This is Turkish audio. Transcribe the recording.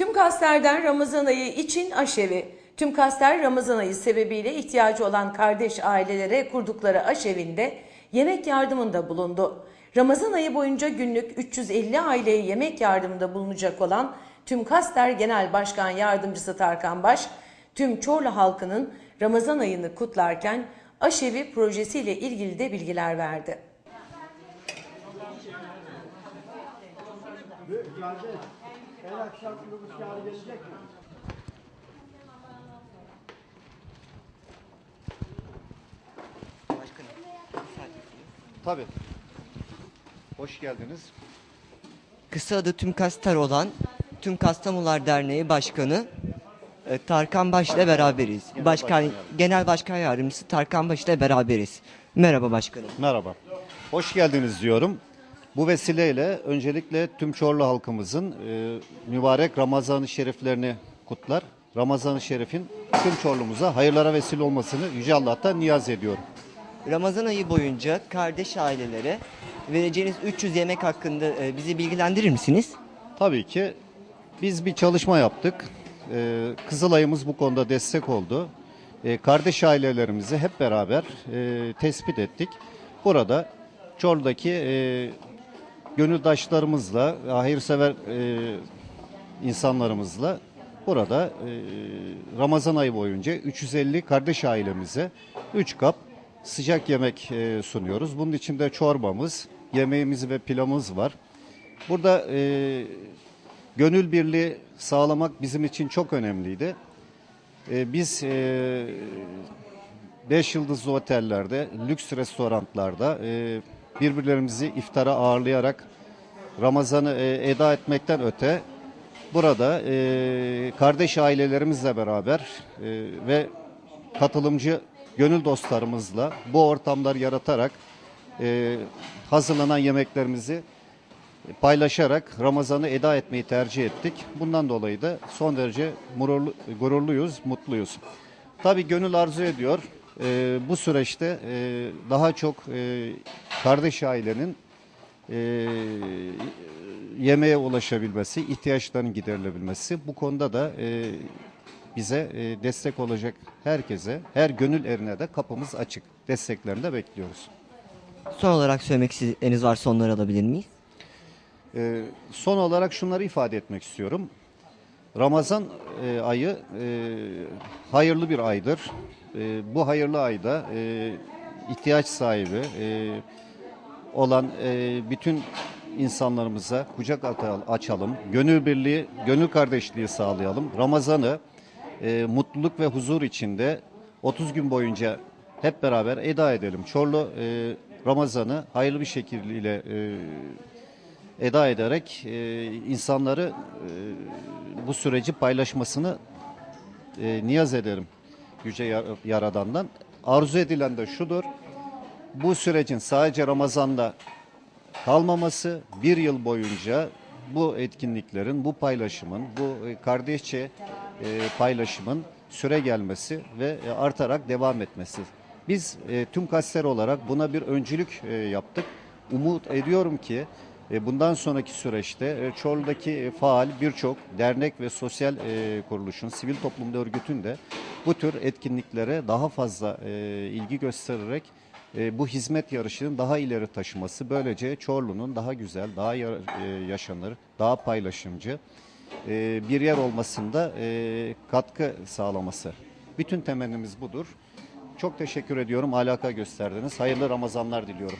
Tüm Kaster'den Ramazan ayı için aşevi. Tüm Kaster Ramazan ayı sebebiyle ihtiyacı olan kardeş ailelere kurdukları aşevinde yemek yardımında bulundu. Ramazan ayı boyunca günlük 350 aileye yemek yardımında bulunacak olan Tüm Kaster Genel Başkan Yardımcısı Tarkan Baş, tüm Çorlu halkının Ramazan ayını kutlarken aşevi projesiyle ilgili de bilgiler verdi. Her akşam minibüs yarı gelecek mi? Tabii. Hoş geldiniz. Kısa adı Tüm Kastar olan Tüm Kastamonular Derneği Başkanı e, Tarkan Baş ile beraberiz. Genel Başkan Başkan. Genel Başkan Yardımcısı Tarkan Baş ile beraberiz. Merhaba başkanım. Merhaba. Hoş geldiniz diyorum. Bu vesileyle öncelikle tüm Çorlu halkımızın e, mübarek Ramazan-ı Şeriflerini kutlar. Ramazan-ı Şerif'in tüm Çorlu'muza hayırlara vesile olmasını Yüce Allah'tan niyaz ediyorum. Ramazan ayı boyunca kardeş ailelere vereceğiniz 300 yemek hakkında e, bizi bilgilendirir misiniz? Tabii ki biz bir çalışma yaptık. Ee, Kızılay'ımız bu konuda destek oldu. Ee, kardeş ailelerimizi hep beraber e, tespit ettik. Burada Çorlu'daki e, gönüldaşlarımızla, hayırsever e, insanlarımızla burada e, Ramazan ayı boyunca 350 kardeş ailemize 3 kap sıcak yemek e, sunuyoruz. Bunun içinde çorbamız, yemeğimiz ve pilavımız var. Burada e, gönül birliği sağlamak bizim için çok önemliydi. E, biz 5 yıldızlı otellerde, lüks restoranlarda e, birbirlerimizi iftara ağırlayarak Ramazan'ı e, eda etmekten öte burada e, kardeş ailelerimizle beraber e, ve katılımcı gönül dostlarımızla bu ortamlar yaratarak e, hazırlanan yemeklerimizi paylaşarak Ramazan'ı eda etmeyi tercih ettik. Bundan dolayı da son derece gururlu, gururluyuz, mutluyuz. Tabii gönül arzu ediyor. E, bu süreçte e, daha çok e, kardeş ailenin e, yemeğe ulaşabilmesi, ihtiyaçlarının giderilebilmesi. Bu konuda da e, bize e, destek olacak herkese, her gönül erine de kapımız açık. Desteklerini de bekliyoruz. Son olarak söylemek istedikleriniz varsa onları alabilir miyiz? Ee, son olarak şunları ifade etmek istiyorum. Ramazan e, ayı e, hayırlı bir aydır. E, bu hayırlı ayda e, ihtiyaç sahibi e, olan e, bütün insanlarımıza kucak açalım. Gönül birliği, gönül kardeşliği sağlayalım. Ramazan'ı e, mutluluk ve huzur içinde 30 gün boyunca hep beraber eda edelim. Çorlu e, Ramazan'ı hayırlı bir şekilde e, eda ederek e, insanları e, bu süreci paylaşmasını e, niyaz ederim Yüce Yar- Yaradan'dan. Arzu edilen de şudur, bu sürecin sadece Ramazan'da kalmaması, bir yıl boyunca bu etkinliklerin, bu paylaşımın, bu e, kardeşçe e, paylaşımın süre gelmesi ve e, artarak devam etmesi. Biz e, tüm kaster olarak buna bir öncülük e, yaptık. Umut ediyorum ki bundan sonraki süreçte e, Çorlu'daki e, faal birçok dernek ve sosyal e, kuruluşun, sivil toplum örgütün de bu tür etkinliklere daha fazla e, ilgi göstererek e, bu hizmet yarışının daha ileri taşıması böylece Çorlu'nun daha güzel, daha ya- e, yaşanır, daha paylaşımcı e, bir yer olmasında e, katkı sağlaması. Bütün temennimiz budur. Çok teşekkür ediyorum. Alaka gösterdiniz. Hayırlı Ramazanlar diliyorum.